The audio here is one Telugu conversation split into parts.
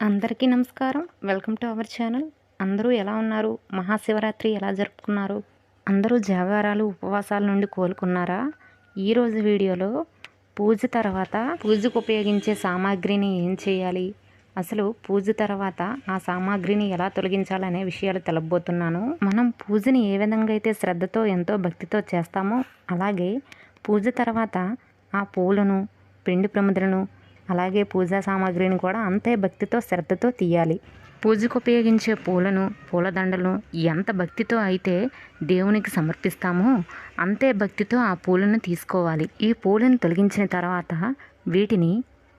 అందరికీ నమస్కారం. Welcome to our channel. అందరూ ఎలా ఉన్నారు? మహాశివరాత్రి ఎలా జరుపుకున్నారు? అందరూ జాగారాలు ఉపవాసాల నుండి కోలుకున్నారా? ఈరోజు వీడియోలో పూజ తర్వాత పూజకు ఉపయోగించే సామాగ్రిని ఏం చేయాలి? అసలు పూజ తర్వాత ఆ సామాగ్రిని ఎలా తొలగించాలనే విషయాలు తెలపబోతున్నాను మనం పూజని ఏ విధంగా అయితే శ్రద్ధతో ఎంతో భక్తితో చేస్తామో అలాగే పూజ తర్వాత ఆ పూలను పిండి ప్రముద్రను అలాగే పూజా సామాగ్రిని కూడా అంతే భక్తితో శ్రద్ధతో తీయాలి. పూజకు ఉపయోగించే పూలను పూలదండలను ఎంత భక్తితో అయితే దేవునికి సమర్పిస్తామో అంతే భక్తితో ఆ పూలను తీసుకోవాలి. ఈ పూలను తొలగించిన తర్వాత వీటిని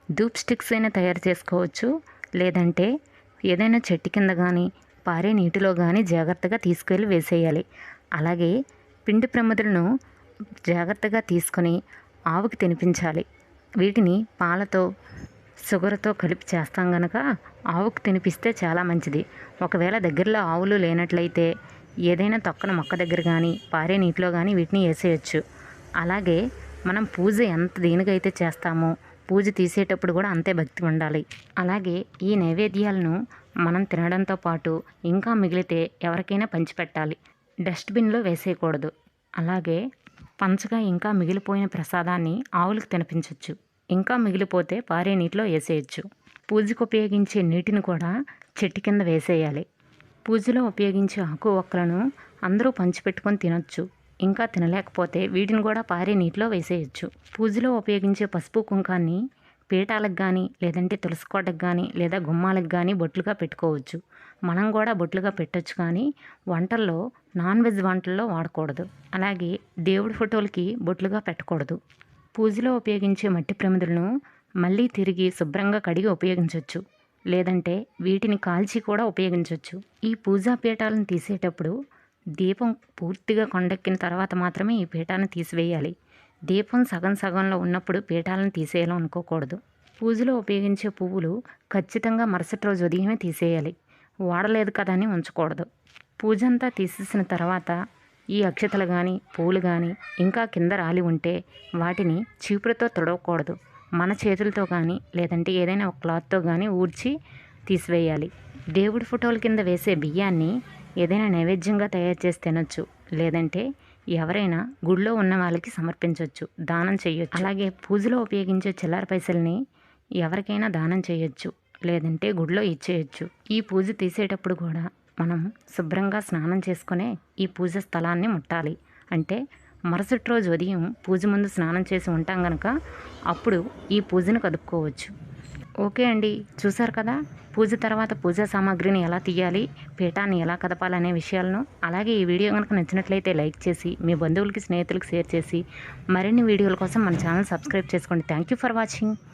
ధూప్ స్టిక్స్ అయినా తయారు చేసుకోవచ్చు. లేదంటే ఏదైనా చెట్టు కింద కానీ పారే నీటిలో కానీ జాగ్రత్తగా తీసుకెళ్ళి వేసేయాలి. అలాగే పిండి ప్రమిదలను జాగ్రత్తగా తీసుకొని ఆవుకి తినిపించాలి. వీటిని పాలతో షుగర్తో కలిపి చేస్తాం కనుక ఆవుకు తినిపిస్తే చాలా మంచిది. ఒకవేళ దగ్గరలో ఆవులు లేనట్లయితే ఏదైనా తొక్కన మొక్క దగ్గర కానీ పారే నీటిలో కానీ వీటిని వేసేయచ్చు. అలాగే మనం పూజ ఎంత దేనికైతే చేస్తామో పూజ తీసేటప్పుడు కూడా అంతే భక్తి ఉండాలి. అలాగే ఈ నైవేద్యాలను మనం తినడంతో పాటు ఇంకా మిగిలితే ఎవరికైనా పంచిపెట్టాలి. డస్ట్బిన్లో వేసేయకూడదు. అలాగే పంచగా ఇంకా మిగిలిపోయిన ప్రసాదాన్ని ఆవులకు తినిపించవచ్చు ఇంకా మిగిలిపోతే పారే నీటిలో వేసేయచ్చు. పూజకు ఉపయోగించే నీటిని కూడా చెట్టు కింద వేసేయాలి. పూజలో ఉపయోగించే ఆకు ఒక్కలను అందరూ పంచిపెట్టుకొని తినొచ్చు. ఇంకా తినలేకపోతే వీటిని కూడా పారే నీటిలో వేసేయచ్చు. పూజలో ఉపయోగించే పసుపు కుంకాన్ని పీఠాలకు కానీ లేదంటే తులసికోటకు కానీ లేదా గుమ్మాలకు కానీ బొట్లుగా పెట్టుకోవచ్చు. మనం కూడా బొట్లుగా పెట్టచ్చు కానీ వంటల్లో నాన్ వెజ్ వంటల్లో వాడకూడదు. అలాగే దేవుడి ఫోటోలకి బొట్లుగా పెట్టకూడదు. పూజలో ఉపయోగించే మట్టి ప్రమిదలను మళ్ళీ తిరిగి శుభ్రంగా కడిగి ఉపయోగించవచ్చు లేదంటే వీటిని కాల్చి కూడా ఉపయోగించవచ్చు ఈ పూజా పీఠాలను తీసేటప్పుడు దీపం పూర్తిగా కొండెక్కిన తర్వాత మాత్రమే ఈ పీఠాన్ని తీసివేయాలి. దీపం సగం సగంలో ఉన్నప్పుడు పీఠాలను తీసేయాలని అనుకోకూడదు. పూజలో ఉపయోగించే పువ్వులు ఖచ్చితంగా మరుసటి రోజు ఉదయమే తీసేయాలి. వాడలేదు కదా అని ఉంచకూడదు. పూజ అంతా తీసేసిన తర్వాత ఈ అక్షతలు కానీ పూలు కానీ ఇంకా కింద రాలి ఉంటే వాటిని చీపురుతో తుడవకూడదు. మన చేతులతో కానీ లేదంటే ఏదైనా ఒక క్లాత్తో కానీ ఊడ్చి తీసివేయాలి. దేవుడి ఫోటోల కింద వేసే బియ్యాన్ని ఏదైనా నైవేద్యంగా తయారు చేసి తినొచ్చు. లేదంటే ఎవరైనా గుడిలో ఉన్న వాళ్ళకి సమర్పించవచ్చు దానం చేయొచ్చు. అలాగే పూజలో ఉపయోగించే చిల్లర పైసల్ని ఎవరికైనా దానం చేయొచ్చు లేదంటే గుడిలో ఇచ్చేయచ్చు. ఈ పూజ తీసేటప్పుడు కూడా మనం శుభ్రంగా స్నానం చేసుకునే ఈ పూజ స్థలాన్ని ముట్టాలి. అంటే మరుసటి రోజు ఉదయం పూజ ముందు స్నానం చేసి ఉంటాం కనుక అప్పుడు ఈ పూజను కదుపుకోవచ్చు. ఓకే అండి. చూసారు కదా? పూజ తర్వాత పూజా సామాగ్రిని ఎలా తీయాలి? పీఠాన్ని ఎలా కదపాలనే విషయాలను. అలాగే ఈ వీడియో కనుక నచ్చినట్లయితే లైక్ చేసి మీ బంధువులకి స్నేహితులకు షేర్ చేసి మరిన్ని వీడియోల కోసం మన ఛానల్ సబ్స్క్రైబ్ చేసుకోండి. Thank you for watching.